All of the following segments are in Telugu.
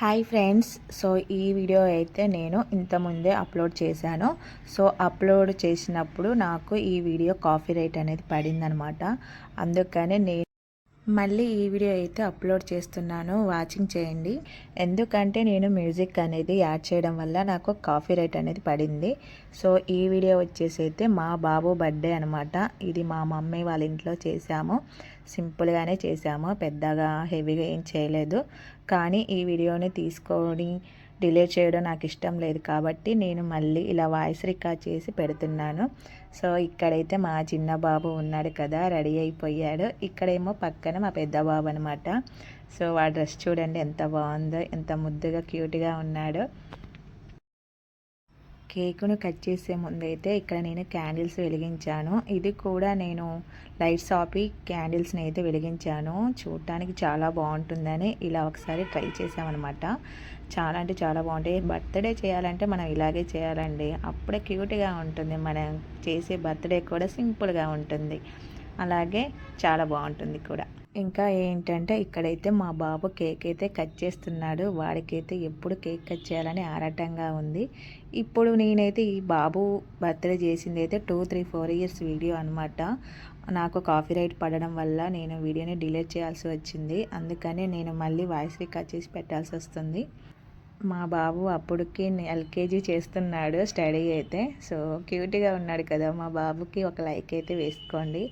హాయ్ ఫ్రెండ్స్ సో ఈ వీడియో అయితే నేను ఇంతకుముందే అప్లోడ్ చేశాను. సో అప్లోడ్ చేసినప్పుడు నాకు ఈ వీడియో కాపీ రైట్ అనేది పడిందనమాట అందుకనే నేను మళ్ళీ ఈ వీడియో అయితే అప్లోడ్ చేస్తున్నాను. వాచింగ్ చేయండి. ఎందుకంటే నేను మ్యూజిక్ అనేది యాడ్ చేయడం వల్ల నాకు కాఫీ రైట్ అనేది పడింది. సో ఈ వీడియో వచ్చేసి అయితే మా బాబు బర్త్డే అనమాట ఇది మా మమ్మీ వాళ్ళ ఇంట్లో చేశాము. సింపుల్గానే చేశాము. పెద్దగా హెవీగా ఏం చేయలేదు. కానీ ఈ వీడియోని తీసుకొని డిలే చేయడం నాకు ఇష్టం లేదు కాబట్టి నేను మళ్ళీ ఇలా వాయిస్ రికార్డ్ చేసి పెడుతున్నాను. సో ఇక్కడైతే మా చిన్న బాబు ఉన్నాడు కదా రెడీ అయిపోయాడు. ఇక్కడేమో పక్కన మా పెద్ద బాబు అనమాట సో వాడు డ్రెస్ చూడండి ఎంత బాగుందో ఎంత ముద్దుగా క్యూట్గా ఉన్నాడో. కేకును కట్ చేసే ముందైతే ఇక్కడ నేను క్యాండిల్స్ వెలిగించాను. ఇది కూడా నేను లైట్స్ ఆపి క్యాండిల్స్ని అయితే వెలిగించాను. చూడటానికి చాలా బాగుంటుందని ఇలా ఒకసారి ట్రై చేసామన్నమాట చాలా అంటే చాలా బాగుంటాయి. బర్త్డే చేయాలంటే మనం ఇలాగే చేయాలండి. అప్పుడే క్యూట్గా ఉంటుంది. మనం చేసే బర్త్డే కూడా సింపుల్గా ఉంటుంది. అలాగే చాలా బాగుంటుంది కూడా. ఇంకా ఏంటంటే ఇక్కడైతే మా బాబు కేక్ అయితే కట్ చేస్తున్నాడు. వాడికైతే ఎప్పుడు కేక్ కట్ చేయాలని ఆరాటంగా ఉంది. ఇప్పుడు నేనైతే ఈ బాబు బర్త్డే చేసింది అయితే two three four years video అనమాట నాకు కాఫీ రైట్ పడడం వల్ల నేను వీడియోని డిలీట్ చేయాల్సి వచ్చింది. అందుకని నేను మళ్ళీ వాయిస్ రికార్డ్ చేసి పెట్టాల్సి వస్తుంది. మా బాబు అప్పటికి ఎల్కేజీ చేస్తున్నాడు స్టడీ అయితే. సో క్యూట్గా ఉన్నాడు కదా. మా బాబుకి ఒక లైక్ అయితే వేసుకోండి.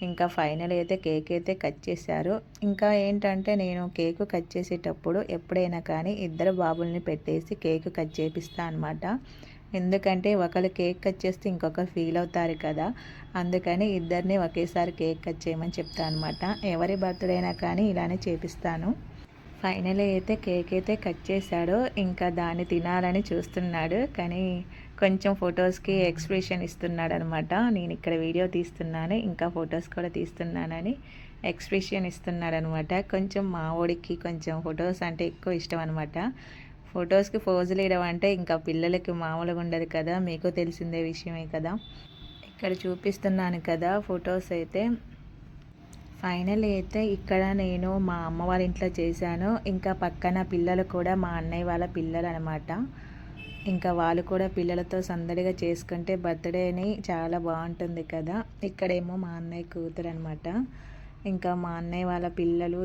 ఇంకా ఫైనల్ అయితే కేక్ అయితే కట్ చేశారు. ఇంకా ఏంటంటే నేను కేకు కట్ చేసేటప్పుడు ఎప్పుడైనా కానీ ఇద్దరు బాబుల్ని పెట్టేసి కేక్ కట్ చేపిస్తా అనమాట ఎందుకంటే ఒకరు కేక్ కట్ చేస్తే ఇంకొకరు ఫీల్ అవుతారు కదా. అందుకని ఇద్దరిని ఒకేసారి కేక్ కట్ చేయమని చెప్తాను అనమాట ఎవరి బర్త్డే అయినా కానీ ఇలానే చేపిస్తాను. ఫైనల్ అయితే కేక్ అయితే కట్ చేశాడు ఇంకా దాన్ని తినాలని చూస్తున్నాడు. కానీ కొంచెం ఫొటోస్కి ఎక్స్ప్రెషన్ ఇస్తున్నాడు అనమాట నేను ఇక్కడ వీడియో తీస్తున్నాను ఇంకా ఫొటోస్ కూడా తీస్తున్నానని ఎక్స్ప్రెషన్ ఇస్తున్నాడు అనమాట కొంచెం మా ఓడికి కొంచెం ఫొటోస్ అంటే ఎక్కువ ఇష్టం అనమాట. ఫొటోస్కి ఫోజులు ఇవ్వడం అంటే ఇంకా పిల్లలకి మామూలుగా ఉండదు కదా మీకు తెలిసిందే విషయమే కదా. ఇక్కడ చూపిస్తున్నాను కదా ఫొటోస్ అయితే. ఫైనల్ అయితే ఇక్కడ నేను మా అమ్మ వాళ్ళ ఇంట్లో చేశాను. ఇంకా పక్కన పిల్లలు కూడా మా అన్నయ్య వాళ్ళ పిల్లలు అనమాట ఇంకా వాళ్ళు కూడా పిల్లలతో సందడిగా చేసుకుంటే బర్త్డేని చాలా బాగుంటుంది కదా. ఇక్కడేమో మా అన్నయ్య కూతురు అనమాట ఇంకా మా అన్నయ్య వాళ్ళ పిల్లలు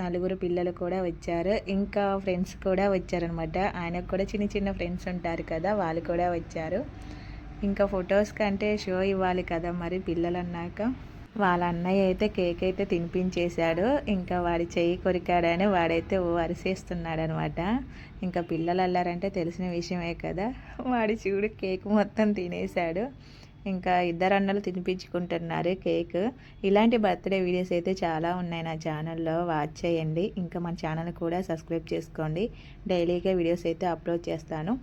నలుగురు పిల్లలు కూడా వచ్చారు. ఇంకా ఫ్రెండ్స్ కూడా వచ్చారనమాట. ఆయనకు కూడా చిన్న చిన్న ఫ్రెండ్స్ ఉంటారు కదా వాళ్ళు కూడా వచ్చారు. ఇంకా ఫొటోస్ కంటే షో ఇవ్వాలి కదా మరి పిల్లలు అన్నాక వాళ్ళ అన్నయ్య అయితే కేక్ అయితే తినిపించేశాడు. ఇంకా వాడి చెయ్యి కొరికాడని వాడైతే ఓ అరిసేస్తున్నాడు అనమాట ఇంకా పిల్లలు అల్లారంటే తెలిసిన విషయమే కదా. వాడి చూడు కేక్ మొత్తం తినేశాడు. ఇంకా ఇద్దరు అన్నలు తినిపించుకుంటున్నారు కేక్. ఇలాంటి బర్త్డే వీడియోస్ అయితే చాలా ఉన్నాయి నా ఛానల్లో. వాచ్ చేయండి. ఇంకా మన ఛానల్ కూడా సబ్స్క్రైబ్ చేసుకోండి. డైలీగా వీడియోస్ అయితే అప్లోడ్ చేస్తాను.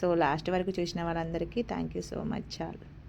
సో లాస్ట్ వరకు చూసిన వాళ్ళందరికీ థ్యాంక్ యూ సో మచ్ చాలు